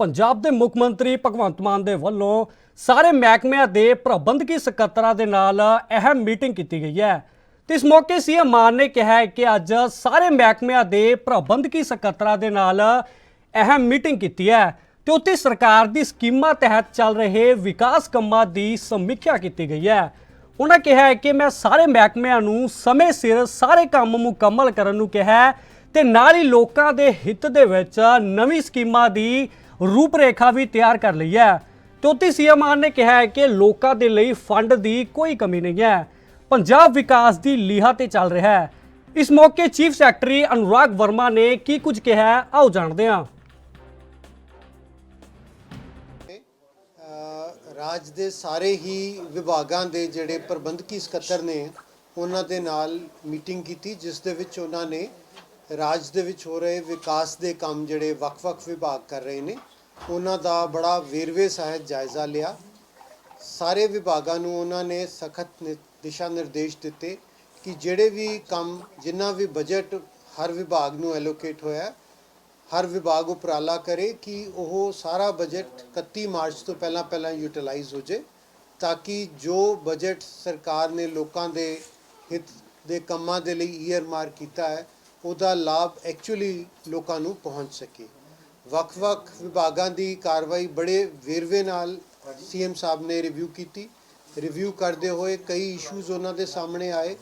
ਪੰਜਾਬ ਦੇ ਮੁੱਖ ਮੰਤਰੀ ਭਗਵੰਤ ਮਾਨ ਦੇ ਵੱਲੋਂ ਸਾਰੇ ਮਹਿਕਮਿਆਂ ਦੇ ਪ੍ਰਬੰਧਕੀ ਸਕੱਤਰਾਂ ਦੇ ਨਾਲ ਅਹਿਮ ਮੀਟਿੰਗ ਕੀਤੀ ਗਈ ਹੈ। ਤੇ ਇਸ ਮੌਕੇ ਸੀਐਮ ਮਾਨ ਨੇ ਕਿਹਾ ਹੈ ਕਿ ਅੱਜ ਸਾਰੇ ਮਹਿਕਮਿਆਂ ਦੇ ਪ੍ਰਬੰਧਕੀ ਸਕੱਤਰਾਂ ਦੇ ਨਾਲ ਅਹਿਮ ਮੀਟਿੰਗ ਕੀਤੀ ਹੈ ਤੇ ਉੱਥੇ ਸਰਕਾਰ ਦੀ ਸਕੀਮਾਂ ਤਹਿਤ ਚੱਲ ਰਹੇ ਵਿਕਾਸ ਕੰਮਾਂ ਦੀ ਸਮੀਖਿਆ ਕੀਤੀ ਗਈ ਹੈ। ਉਹਨਾਂ ਕਿਹਾ ਹੈ ਕਿ ਮੈਂ ਸਾਰੇ ਮਹਿਕਮਿਆਂ ਨੂੰ ਸਮੇਂ ਸਿਰ ਸਾਰੇ ਕੰਮ ਮੁਕੰਮਲ ਕਰਨ ਨੂੰ ਕਿਹਾ ਹੈ ਤੇ ਨਾਲ ਹੀ ਲੋਕਾਂ ਦੇ ਹਿੱਤ ਦੇ ਵਿੱਚ ਨਵੀਂ ਸਕੀਮਾਂ ਦੀ ਰੂਪਰੇਖਾ ਵੀ ਤਿਆਰ ਕਰ ਲਈ ਹੈ। ਤੇ ਉੱਥੇ ਸੀਐਮ ਮਾਨ ਨੇ ਕਿਹਾ ਹੈ ਕਿ ਲੋਕਾਂ ਦੇ ਲਈ ਫੰਡ ਦੀ ਕੋਈ ਕਮੀ ਨਹੀਂ ਹੈ। ਪੰਜਾਬ ਵਿਕਾਸ ਦੀ ਲੀਹਾ ਤੇ ਚੱਲ ਰਿਹਾ ਹੈ। ਇਸ ਮੌਕੇ ਚੀਫ ਸੈਕਟਰੀ ਅਨੁਰਾਗ ਵਰਮਾ ਨੇ ਕੀ ਕੁਝ ਕਿਹਾ ਆਓ ਜਾਣਦੇ ਹਾਂ। ਰਾਜ ਦੇ ਸਾਰੇ ਹੀ ਵਿਭਾਗਾਂ ਦੇ ਜਿਹੜੇ ਪ੍ਰਬੰਧਕੀ ਸਕੱਤਰ ਨੇ, ਉਹਨਾਂ ਦੇ ਨਾਲ ਮੀਟਿੰਗ ਕੀਤੀ, ਜਿਸ ਦੇ ਵਿੱਚ ਉਹਨਾਂ ਨੇ ਰਾਜ ਦੇ ਵਿੱਚ ਹੋ ਰਹੇ ਵਿਕਾਸ ਦੇ ਕੰਮ ਜਿਹੜੇ ਵੱਖ-ਵੱਖ ਵਿਭਾਗ ਕਰ ਰਹੇ ਨੇ ਉਹਨਾਂ ਦਾ ਬੜਾ ਵੇਰਵੇ ਸਹਿਤ ਜਾਇਜ਼ਾ ਲਿਆ। ਸਾਰੇ ਵਿਭਾਗਾਂ ਨੂੰ ਉਹਨਾਂ ਨੇ ਸਖਤ ਦਿਸ਼ਾ ਨਿਰਦੇਸ਼ ਦਿੱਤੇ ਕਿ ਜਿਹੜੇ ਵੀ ਕੰਮ, ਜਿੰਨਾ ਵੀ ਬਜਟ ਹਰ ਵਿਭਾਗ ਨੂੰ ਐਲੋਕੇਟ ਹੋਇਆ, ਹਰ ਵਿਭਾਗ ਉਪਰਾਲਾ ਕਰੇ ਕਿ ਉਹ ਸਾਰਾ ਬਜਟ 31 ਮਾਰਚ ਤੋਂ ਪਹਿਲਾਂ ਪਹਿਲਾਂ ਯੂਟਿਲਾਈਜ਼ ਹੋ ਜੇ, ਤਾਂ ਕਿ ਜੋ ਬਜਟ ਸਰਕਾਰ ਨੇ ਲੋਕਾਂ ਦੇ ਹਿੱਤ ਦੇ ਕੰਮਾਂ ਦੇ ਲਈ ਈਅਰ ਮਾਰ ਕੀਤਾ ਹੈ, ਉਹਦਾ ਲਾਭ ਐਕਚੁਅਲੀ ਲੋਕਾਂ ਨੂੰ ਪਹੁੰਚ ਸਕੇ। ਵੱਖ-ਵੱਖ ਵਿਭਾਗਾਂ ਦੀ ਕਾਰਵਾਈ ਬੜੇ ਵੇਰਵੇ ਨਾਲ ਸੀਐਮ ਸਾਹਿਬ ਨੇ ਰਿਵਿਊ ਕੀਤੀ। ਰਿਵਿਊ ਕਰਦੇ ਹੋਏ ਕਈ ਇਸ਼ੂਜ਼ ਉਹਨਾਂ ਦੇ ਸਾਹਮਣੇ ਆਏ।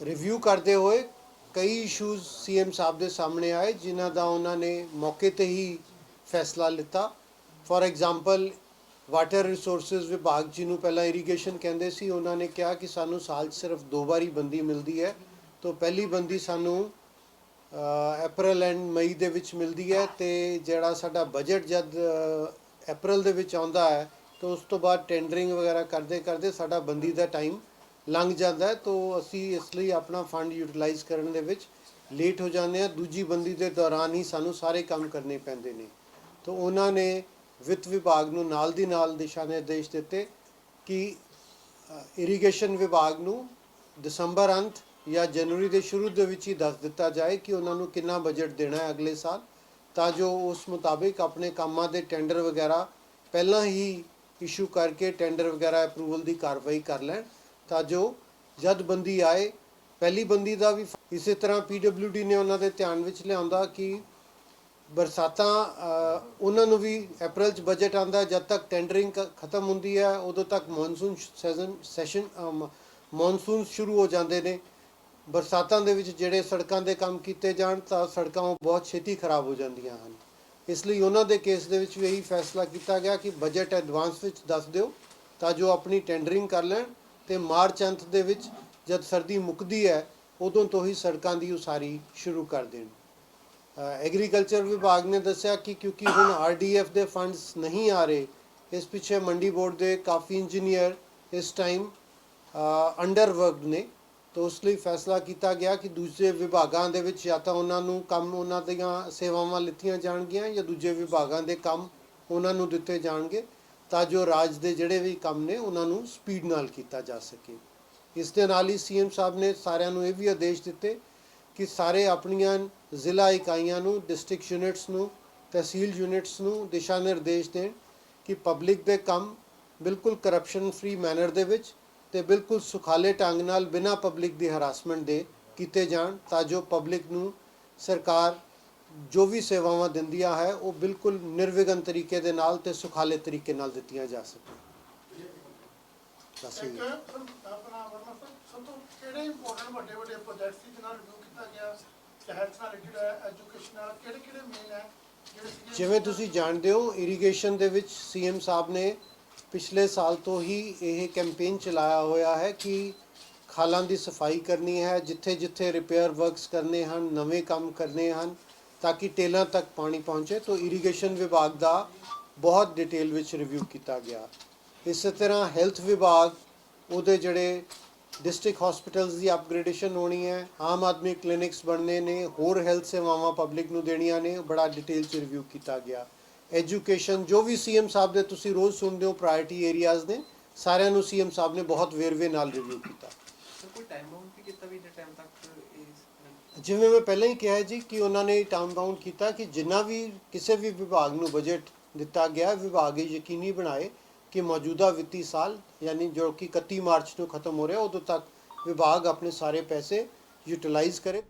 ਰਿਵਿਊ ਕਰਦੇ ਹੋਏ ਕਈ ਇਸ਼ੂਜ਼ ਸੀਐਮ ਸਾਹਿਬ ਦੇ ਸਾਹਮਣੇ ਆਏ ਜਿਨ੍ਹਾਂ ਦਾ ਉਹਨਾਂ ਨੇ ਮੌਕੇ ਤੇ ਹੀ ਫੈਸਲਾ ਲਿੱਤਾ। ਫੋਰ ਐਗਜ਼ਾਮਪਲ ਵਾਟਰ ਰਿਸੋਰਸਸ ਵਿਭਾਗ ਜਿਹਨੂੰ ਪਹਿਲਾਂ ਇਰੀਗੇਸ਼ਨ ਕਹਿੰਦੇ ਸੀ, ਉਹਨਾਂ ਨੇ ਕਿਹਾ ਕਿ ਸਾਨੂੰ ਸਾਲ 'ਚ ਸਿਰਫ ਦੋ ਵਾਰੀ ਬੰਦੀ ਮਿਲਦੀ ਹੈ। ਤੋਂ ਪਹਿਲੀ ਬੰਦੀ ਸਾਨੂੰ ਅਪ੍ਰੈਲ ਐਂਡ ਮਈ ਦੇ ਵਿੱਚ ਮਿਲਦੀ ਹੈ ਤੇ ਜਿਹੜਾ ਸਾਡਾ ਬਜਟ ਜਦ ਅਪ੍ਰੈਲ ਦੇ ਵਿੱਚ ਆਉਂਦਾ ਹੈ, ਤਾਂ ਉਸ ਤੋਂ ਬਾਅਦ ਟੈਂਡਰਿੰਗ ਵਗੈਰਾ ਕਰਦੇ ਕਰਦੇ ਸਾਡਾ ਬੰਦੀ ਦਾ ਟਾਈਮ ਲੰਘ ਜਾਂਦਾ ਹੈ। ਤੋਂ ਅਸੀਂ ਇਸ ਲਈ ਆਪਣਾ ਫੰਡ ਯੂਟਿਲਾਈਜ਼ ਕਰਨ ਦੇ ਵਿੱਚ ਲੇਟ ਹੋ ਜਾਂਦੇ ਹਾਂ। ਦੂਜੀ ਬੰਦੀ ਦੇ ਦੌਰਾਨ ਹੀ ਸਾਨੂੰ ਸਾਰੇ ਕੰਮ ਕਰਨੇ ਪੈਂਦੇ ਨੇ। ਤੋਂ ਉਹਨਾਂ ਨੇ ਵਿੱਤ ਵਿਭਾਗ ਨੂੰ ਨਾਲ ਦੀ ਨਾਲ ਦਿਸ਼ਾ ਨਿਰਦੇਸ਼ ਦਿੱਤੇ ਕਿ ਇਰੀਗੇਸ਼ਨ ਵਿਭਾਗ ਨੂੰ ਦਸੰਬਰ ਅੰਤ ਜਾਂ ਜਨਵਰੀ ਦੇ ਸ਼ੁਰੂ ਦੇ ਵਿੱਚ ਹੀ ਦੱਸ ਦਿੱਤਾ ਜਾਏ ਕਿ ਉਹਨਾਂ ਨੂੰ ਕਿੰਨਾ ਬਜਟ ਦੇਣਾ ਹੈ ਅਗਲੇ ਸਾਲ, ਤਾਂ ਜੋ ਉਸ ਮੁਤਾਬਿਕ ਆਪਣੇ ਕੰਮਾਂ ਦੇ ਟੈਂਡਰ ਵਗੈਰਾ ਪਹਿਲਾਂ ਹੀ ਇਸ਼ੂ ਕਰਕੇ ਟੈਂਡਰ ਵਗੈਰਾ ਅਪਰੂਵਲ ਦੀ ਕਾਰਵਾਈ ਕਰ ਲੈਣ, ਤਾਂ ਜੋ ਜਦ ਬੰਦੀ ਆਏ, ਪਹਿਲੀ ਬੰਦੀ ਦਾ ਵੀ ਇਸੇ ਤਰ੍ਹਾਂ ਪੀਡਬਲਯੂਡੀ ਨੇ ਉਹਨਾਂ ਦੇ ਧਿਆਨ ਵਿੱਚ ਲਿਆਉਂਦਾ ਕਿ ਬਰਸਾਤਾਂ ਉਹਨਾਂ ਨੂੰ ਵੀ ਅਪ੍ਰੈਲ ਚ ਬਜਟ ਆਂਦਾ ਜਦ ਤੱਕ ਟੈਂਡਰਿੰਗ ਕ- ਖਤਮ ਹੁੰਦੀ ਹੈ, ਉਦੋਂ ਤੱਕ ਮੌਨਸੂਨ ਸੀਜ਼ਨ ਸੈਸ਼ਨ ਮੌਨਸੂਨ ਸ਼ੁਰੂ ਹੋ ਜਾਂਦੇ ਨੇ। ਬਰਸਾਤਾਂ ਦੇ ਵਿੱਚ ਜਿਹੜੇ ਸੜਕਾਂ ਦੇ ਕੰਮ ਕੀਤੇ ਜਾਣ, ਤਾਂ ਸੜਕਾਂ ਉਹ ਬਹੁਤ ਛੇਤੀ ਖਰਾਬ ਹੋ ਜਾਂਦੀਆਂ ਹਨ। ਇਸ ਲਈ ਉਹਨਾਂ ਦੇ ਕੇਸ ਦੇ ਵਿੱਚ ਵੀ ਇਹੀ ਫੈਸਲਾ ਕੀਤਾ ਗਿਆ ਕਿ ਬਜਟ ਐਡਵਾਂਸ ਵਿੱਚ ਦੱਸ ਦਿਓ, ਤਾਂ ਜੋ ਆਪਣੀ ਟੈਂਡਰਿੰਗ ਕਰ ਲੈਣ ਤੇ ਮਾਰਚ ਅੰਤ ਦੇ ਵਿੱਚ ਜਦ ਸਰਦੀ ਮੁੱਕਦੀ ਹੈ, ਉਦੋਂ ਤੋਂ ਹੀ ਸੜਕਾਂ ਦੀ ਉਸਾਰੀ ਸ਼ੁਰੂ ਕਰ ਦੇਣ। ਐਗਰੀਕਲਚਰ ਵਿਭਾਗ ਨੇ ਦੱਸਿਆ ਕਿ ਕਿਉਂਕਿ ਹੁਣ ਆਰਡੀਐਫ ਦੇ ਫੰਡਸ ਨਹੀਂ ਆ ਰਹੇ, ਇਸ ਪਿੱਛੇ ਮੰਡੀ ਬੋਰਡ ਦੇ ਕਾਫੀ ਇੰਜੀਨੀਅਰ ਇਸ ਟਾਈਮ ਅੰਡਰ ਵਰਕਡ ਨੇ। ਤਾਂ ਉਸ ਲਈ ਫੈਸਲਾ ਕੀਤਾ ਗਿਆ ਕਿ ਦੂਜੇ ਵਿਭਾਗਾਂ ਦੇ ਵਿੱਚ ਜਾਂ ਤਾਂ ਉਹਨਾਂ ਨੂੰ ਕੰਮ ਉਹਨਾਂ ਦੀਆਂ ਸੇਵਾਵਾਂ ਲਿੱਤੀਆਂ ਜਾਣਗੀਆਂ ਜਾਂ ਦੂਜੇ ਵਿਭਾਗਾਂ ਦੇ ਕੰਮ ਉਹਨਾਂ ਨੂੰ ਦਿੱਤੇ ਜਾਣਗੇ, ਤਾਂ ਜੋ ਰਾਜ ਦੇ ਜਿਹੜੇ ਵੀ ਕੰਮ ਨੇ ਉਹਨਾਂ ਨੂੰ ਸਪੀਡ ਨਾਲ ਕੀਤਾ ਜਾ ਸਕੇ। ਇਸ ਦੇ ਨਾਲ ਹੀ ਸੀਐਮ ਸਾਹਿਬ ਨੇ ਸਾਰਿਆਂ ਨੂੰ ਇਹ ਵੀ ਆਦੇਸ਼ ਦਿੱਤੇ ਕਿ ਸਾਰੇ ਆਪਣੀਆਂ ਜ਼ਿਲ੍ਹਾ ਇਕਾਈਆਂ ਨੂੰ ਡਿਸਟ੍ਰਿਕਟ ਯੂਨਿਟਸ ਨੂੰ, ਤਹਿਸੀਲ ਯੂਨਿਟਸ ਨੂੰ ਦਿਸ਼ਾ ਨਿਰਦੇਸ਼ ਦੇਣ ਕਿ ਪਬਲਿਕ ਦੇ ਕੰਮ ਬਿਲਕੁਲ ਕਰਪਸ਼ਨ ਫ੍ਰੀ ਮੈਨਰ ਦੇ ਵਿੱਚ ਤੇ ਬਿਲਕੁਲ ਸੁਖਾਲੇ ਢੰਗ ਨਾਲ ਬਿਨਾਂ ਪਬਲਿਕ ਦੀ ਹਰਾਸਮੈਂਟ ਦੇ ਕੀਤੇ ਜਾਣ ਤਾਂ ਜੋ ਪਬਲਿਕ ਨੂੰ ਸਰਕਾਰ ਜੋ ਵੀ ਸੇਵਾਵਾਂ ਦਿੰਦੀਆਂ ਹੈ, ਉਹ ਬਿਲਕੁਲ ਨਿਰਵਿਘਨ ਤਰੀਕੇ ਦੇ ਨਾਲ ਤੇ ਸੁਖਾਲੇ ਤਰੀਕੇ ਨਾਲ ਦਿੱਤੀਆਂ ਜਾ ਸਕਣ। ਬਸ ਇਹ ਇੱਕ ਆਪਣਾ ਵਰਨਾ ਸਭ ਤੋਂ ਕਿਹੜੇ ਇੰਪੋਰਟੈਂਟ ਵੱਡੇ ਵੱਡੇ ਪ੍ਰੋਜੈਕਟਸ ਸੀ ਜਿਨ੍ਹਾਂ ਰਿਵਿਊ ਕੀਤਾ ਗਿਆ? ਹੈਲਥ ਨਾਲ ਰਿਲੇਟਡ ਹੈ ਐਜੂਕੇਸ਼ਨ ਨਾਲ ਕਿਹੜੇ ਕਿਹੜੇ ਮੇਨ ਹੈ ਜਿਹੜੇ ਸੀਗੇ ਜਿਵੇਂ ਤੁਸੀਂ ਜਾਣਦੇ ਹੋ ਇਰੀਗੇਸ਼ਨ ਦੇ ਵਿੱਚ ਸੀਐਮ ਸਾਹਿਬ ਨੇ ਪਿਛਲੇ ਸਾਲ ਤੋਂ ਹੀ ਇਹ ਕੈਂਪੇਨ ਚਲਾਇਆ ਹੋਇਆ ਹੈ ਕਿ ਖਾਲਾਂ ਦੀ ਸਫ਼ਾਈ ਕਰਨੀ ਹੈ ਜਿੱਥੇ ਜਿੱਥੇ ਰਿਪੇਅਰ ਵਰਕਸ ਕਰਨੇ ਹਨ ਨਵੇਂ ਕੰਮ ਕਰਨੇ ਹਨ ਤਾਂ ਕਿ ਟੇਲਾਂ ਤੱਕ ਪਾਣੀ ਪਹੁੰਚੇ ਤੋਂ ਇਰੀਗੇਸ਼ਨ ਵਿਭਾਗ ਦਾ ਬਹੁਤ ਡਿਟੇਲ ਵਿੱਚ ਰਿਵਿਊ ਕੀਤਾ ਗਿਆ। ਇਸੇ ਤਰ੍ਹਾਂ ਹੈਲਥ ਵਿਭਾਗ ਉਹਦੇ ਜਿਹੜੇ ਡਿਸਟ੍ਰਿਕਟ ਹਸਪੀਟਲਸ ਦੀ ਅਪਗ੍ਰੇਡੇਸ਼ਨ ਹੋਣੀ ਹੈ ਆਮ ਆਦਮੀ ਕਲੀਨਿਕਸ ਬਣਨੇ ਨੇ ਹੋਰ ਹੈਲਥ ਸੇਵਾਵਾਂ ਪਬਲਿਕ ਨੂੰ ਦੇਣੀਆਂ ਨੇ ਬੜਾ ਡਿਟੇਲ ਚ ਰਿਵਿਊ ਕੀਤਾ ਗਿਆ। ਐਜੂਕੇਸ਼ਨ ਜੋ ਵੀ ਸੀਐਮ ਸਾਹਿਬ ਦੇ ਤੁਸੀਂ ਰੋਜ਼ ਸੁਣਦੇ ਹੋ ਪ੍ਰਾਇੋਰਟੀ ਏਰੀਆਜ਼ ਨੇ ਸਾਰਿਆਂ ਨੂੰ ਸੀਐਮ ਸਾਹਿਬ ਨੇ ਬਹੁਤ ਵੇਰਵੇ ਨਾਲ ਰਿਵਿਊ ਕੀਤਾ। ਸਰ ਕੋਈ ਟਾਈਮ ਬਾਉਂਡ ਵੀ ਕੀਤਾ ਵੀ ਇੰਨੇ ਟਾਈਮ ਤੱਕ ਇਹ ਜਿਵੇਂ ਮੈਂ ਪਹਿਲਾਂ ਹੀ ਕਿਹਾ ਜੀ ਕਿ ਉਹਨਾਂ ਨੇ ਟਾਈਮ ਬਾਉਂਡ ਕੀਤਾ ਕਿ ਜਿੰਨਾ ਵੀ ਕਿਸੇ ਵੀ ਵਿਭਾਗ ਨੂੰ ਬਜਟ ਦਿੱਤਾ ਗਿਆ ਵਿਭਾਗ ਇਹ ਯਕੀਨੀ ਬਣਾਏ ਕਿ ਮੌਜੂਦਾ ਵਿੱਤੀ ਸਾਲ, ਯਾਨੀ ਜੋ ਕਿ 31 ਮਾਰਚ ਨੂੰ ਖਤਮ ਹੋ ਰਿਹਾ, ਉਦੋਂ ਤੱਕ ਵਿਭਾਗ ਆਪਣੇ ਸਾਰੇ ਪੈਸੇ ਯੂਟਿਲਾਈਜ਼ ਕਰੇ